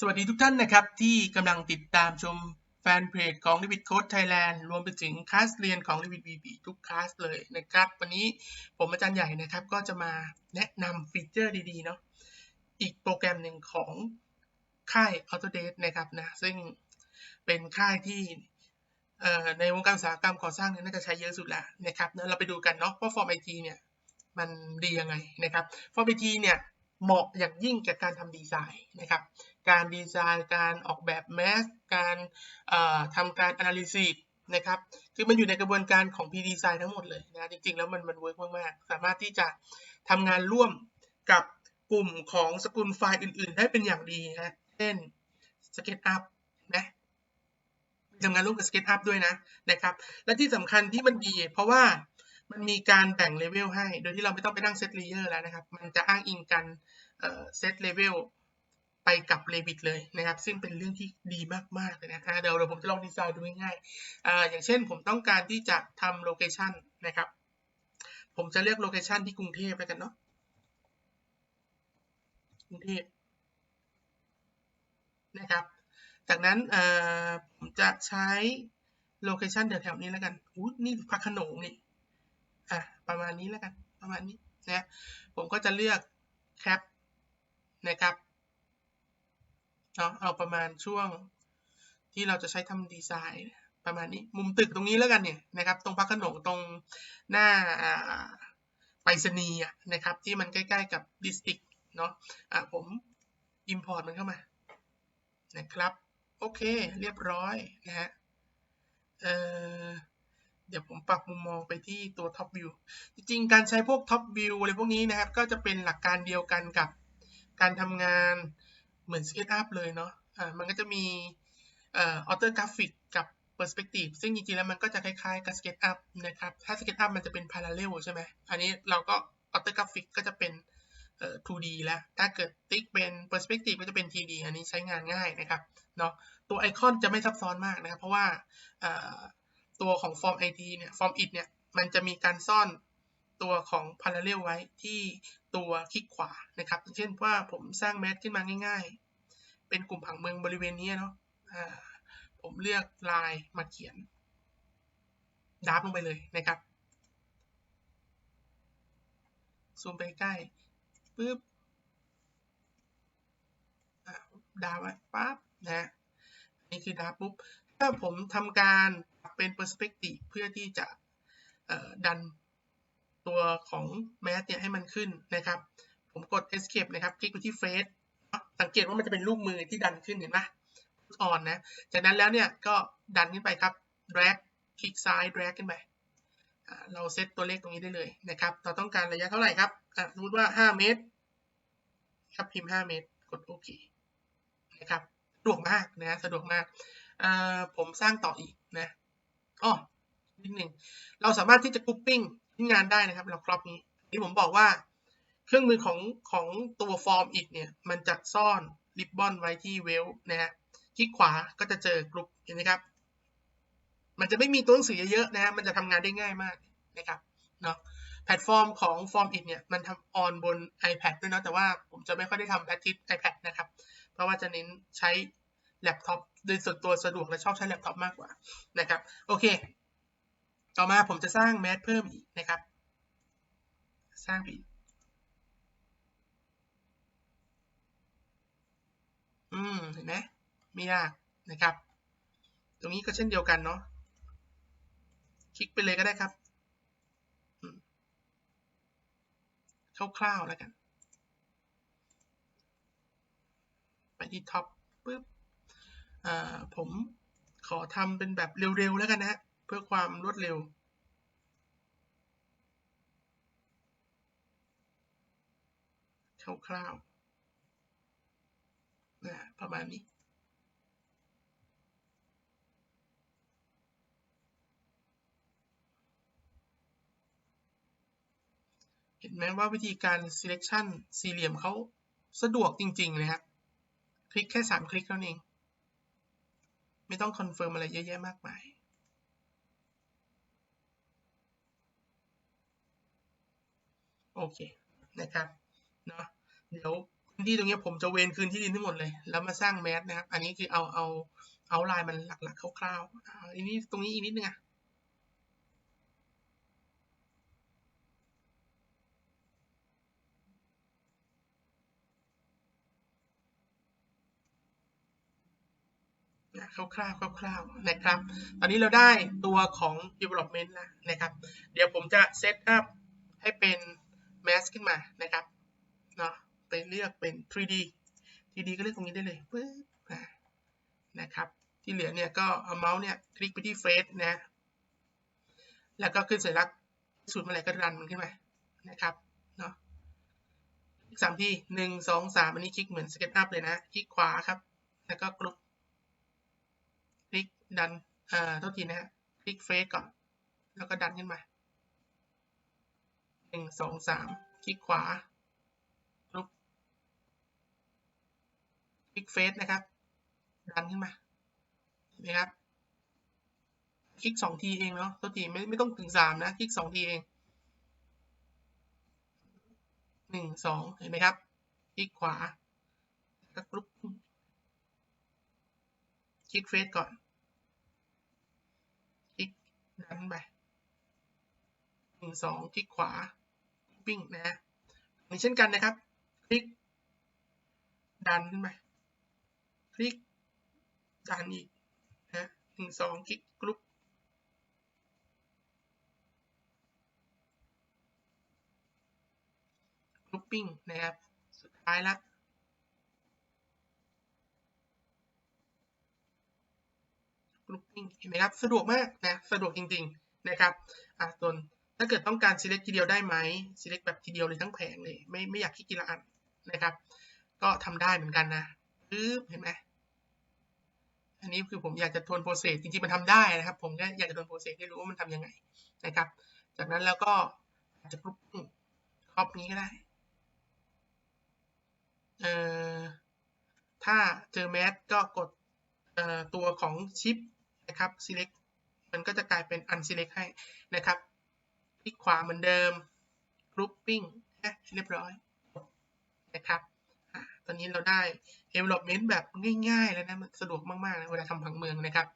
สวัสดีทุกท่านนะครับ ที่กำลังติดตามชมแฟนเพจของ Revit Code Thailand รวมไปถึงคลาสเรียนของ Revit VB ทุกคลาสเลยนะครับ วันนี้ผมอาจารย์ใหญ่นะครับ ก็จะมาแนะนำฟีเจอร์ดีๆเนาะอีกโปรแกรมหนึ่งของค่าย Autodesk นะครับนะ ซึ่งเป็นค่ายที่ในวงการอุตสาหกรรมก่อสร้างเนี่ยน่าจะใช้เยอะสุดแล้วนะครับเราไปดูกันเนาะว่า Form IT เนี่ยมันดียังไงนะครับ Form IT เนี่ย เหมาะอย่างยิ่งกับการทำดีไซน์นะครับ การดีไซน์การออกแบบแมสการทำการ analysis นะครับคือมันอยู่ในกระบวนการของ P-Design ทั้งหมดเลยนะจริงๆ แล้วมันมันเวิร์กมากๆ สามารถที่จะทำงานร่วมกับกลุ่มของสกุลไฟล์อื่นๆ ได้เป็นอย่างดีนะเช่น SketchUp นะทำงานร่วมกับ SketchUp ด้วยนะนะครับ และที่สำคัญที่มันดี เพราะว่า มันมีการแบ่งเลเวลให้ โดยที่เราไม่ต้องไปนั่งเซตเลเยอร์แล้วนะครับ มันจะอ้างอิงกันเซตเลเวลไปกับ Revit เลยนะครับ ซึ่งเป็นเรื่องที่ดีมากๆเลยนะเดี๋ยวเดี๋ยวผมจะลองดีไซน์ดูง่ายๆอย่างเช่นผมต้องการที่จะทำโลเคชันนะครับ ผมจะเลือกโลเคชันที่กรุงเทพแล้วกันเนาะกรุงเทพนะครับ จากนั้นผมจะใช้โลเคชันแถวๆนี้แล้วกันอู้นี่พักขนงนี่ อะประมาณนี้แล้วกันประมาณนี้นะผมก็จะเลือกแคปนะครับเนาะเอาประมาณช่วงที่เราจะใช้ทำดีไซน์ประมาณนี้มุมตึกตรงนี้แล้วกันเนี่ยนะครับตรงพักขนงตรงหน้าไปรษณีย์นะครับที่มันใกล้ๆกับดิสติกเนาะะผม Import มันเข้ามานะครับ โอเค เรียบร้อยนะฮะเอ่อ เดี๋ยวผมปรับมุมมองไปที่ตัว Top View จริงๆ การใช้พวก Top View อะไรพวกนี้นะครับ ก็จะเป็นหลักการเดียวกันกับการทำงานเหมือน SketchUp เลยเนาะอ่ามันก็จะมีเอ่อ Author Graphic กับ Perspective ซึ่งจริงๆ แล้วมันก็จะคล้ายๆ กับ SketchUp นะครับ ถ้า SketchUp มันจะเป็น Parallel ใช่ไหมอันนี้เราก็ Author Graphic ก็จะเป็นเอ่อ 2D แล้ว ถ้าเกิดติ๊กเป็น Perspective ก็จะเป็น 3D อันนี้ใช้งานง่ายนะครับเนาะตัวไอคอนจะไม่ซับซ้อนมากนะครับ เพราะว่า ตัวของ Form ID เนี่ย Form it เนี่ย มันจะมีการซ่อนตัวของ parallel ไว้ที่ตัวคลิกขวานะครับ เช่นว่าผมสร้างแมทขึ้นมาง่าย ๆ เป็นกลุ่มผังเมืองบริเวณนี้เนาะผมเลือกลายมาเขียนดาบลงไปเลยนะครับซูมไปใกล้ปึ๊บดาบไว้ปั๊บนะนี่คือดาบปุ๊บ ถ้าผมทำการ เป็น perspective เพื่อที่จะดันตัวของแมสเนี่ยให้มันขึ้นนะครับ ผมกด escape นะครับ คลิกไปที่ face สังเกตว่ามันจะเป็นรูปมือที่ดันขึ้นเห็นไหมอ่อนนะ จากนั้นแล้วเนี่ยก็ดันขึ้นไปครับ drag คลิกซ้าย drag ขึ้นไป เราเซตตัวเลขตรงนี้ได้เลยนะครับ เราต้องการระยะเท่าไหร่ครับสมมติว่า 5 เมตร ครับพิมพ์ 5 เมตร กดโอเคนะครับ สะดวกมากนะ สะดวกมาก ผมสร้างต่ออีกนะ อ๋อนิดหนึ่งเราสามารถที่จะกรุ๊ปปิ้งที่งานได้นะครับ เราครอบนี้ที่ผมบอกว่าเครื่องมือของของตัวฟอร์มอีกเนี่ย มันจะซ่อนริบบอนไว้ที่เวลนะฮะคลิกขวาก็จะเจอกรุ๊ปเห็นไหมครับ มันจะไม่มีตัวหนังสือเยอะๆนะฮะมันจะทำงานได้ง่ายมากนะครับเนาะแพลตฟอร์มของฟอร์มอีกเนี่ย มันทำออนบน iPad ด้วยนะแต่ว่าผมจะไม่ค่อยได้ทำแพททิส iPad นะครับ เพราะว่าจะเน้นใช้ แล็ปท็อปโดยส่วนตัวสะดวกและชอบใช้แล็ปท็อปมากกว่านะครับ โอเค ต่อมาผมจะสร้างแมทเพิ่มอีกนะครับ สร้างอีกอืมเห็นไหมไม่ยากนะครับ ตรงนี้ก็เช่นเดียวกันเนาะคลิกไปเลยก็ได้ครับคร่าวๆแล้วกัน ไปที่ท็อปปุ๊บ ผมขอทำเป็นแบบเร็วๆแล้วกันนะเพื่อความรวดเร็ว คร่าวๆนะประมาณนี้เห็นไหมว่าวิธีการ selection สี่เหลี่ยมเขาสะดวกจริง ๆ เลยครับ คลิกแค่ 3 คลิกเท่านั้นเอง ไม่ต้องคอนเฟิร์มอะไรเยอะแยะมากมายโอเคนะครับเนาะเดี๋ยวพื้นที่ตรงนี้ผมจะเวนคืนที่ดินทั้งหมดเลย แล้วมาสร้างแมสนะครับ อันนี้คือเอาเอาเอาลายมันหลักๆคร่าวๆอันนี้ตรงนี้อีกนิดนึงอะ คร่าวๆคร่าวๆนะครับ ตอนนี้เราได้ตัวของ development แล้วนะครับ เดี๋ยวผมจะ set up ให้เป็น mask ขึ้นมานะครับเนาะไปเลือกเป็น 3D 3D ก็เลือกตรงนี้ได้เลยปึ๊บอะนะครับที่เหลือเนี่ยก็เอาเมาส์เนี่ยคลิกไปที่ face นะ แล้วก็ขึ้นสัญลักษณ์สุดเมื่อไหร่ก็รันมันขึ้นมานะครับเนาะคลิกสามทีหนึ่งสองสามอันนี้คลิกเหมือน SketchUp เลยนะ คลิกขวาครับ แล้วก็กรุ๊ป ดันเอ่าโทษทีนะฮะคลิกเฟซก่อน แล้วก็ดันขึ้นมาหนึ่งสองสามคลิกขวาลุกคลิกเฟซนะครับ ดันขึ้นมาเห็นไหมครับคลิกสองทีเองเนาะโทษทีไม่ไม่ต้องถึงสามนะ คลิกสองทีเองหนึ่งสองเห็นไหมครับ คลิกขวาแล้วก็กรุ๊ปคลิกเฟซก่อน ดันไปหนึ่งสองคลิกขวาปิ้งนะมีเช่นกันนะครับ คลิก ดันขึ้นไปคลิก ดันอีกนะหนึ่งสองคลิกกรุ๊ปกรุ๊ปปิ้งนะครับ สุดท้ายละ กรุ๊ปปิ้งเห็นไหมครับ สะดวกมากนะ สะดวกจริง ๆ นะครับอะส่วนถ้าเกิดต้องการ select ทีเดียวได้ไหม select แบบทีเดียวเลยทั้งแผงเลย ไม่ไม่อยากคลิกทีละอันนะครับ ก็ทำได้เหมือนกันนะปึ๊บเห็นไหมอันนี้คือผมอยากจะทวนโปรเซสจริงๆมันทำได้นะครับ ผมแค่อยากจะทวนโปรเซสให้รู้ว่ามันทำยังไงนะครับ จากนั้นแล้วก็อาจจะกรุ๊ปครอบนี้ก็ได้เอ่อถ้าเจอแมสก็กดเอ่อตัวของชิป นะครับ select มันก็จะกลายเป็น unselect ให้นะครับคลิกขวาเหมือนเดิม grouping นะเรียบร้อยนะครับตอนนี้เราได้ development แบบง่ายๆ แล้วนะ มันสะดวกมากๆนะเวลาทำผังเมืองนะครับ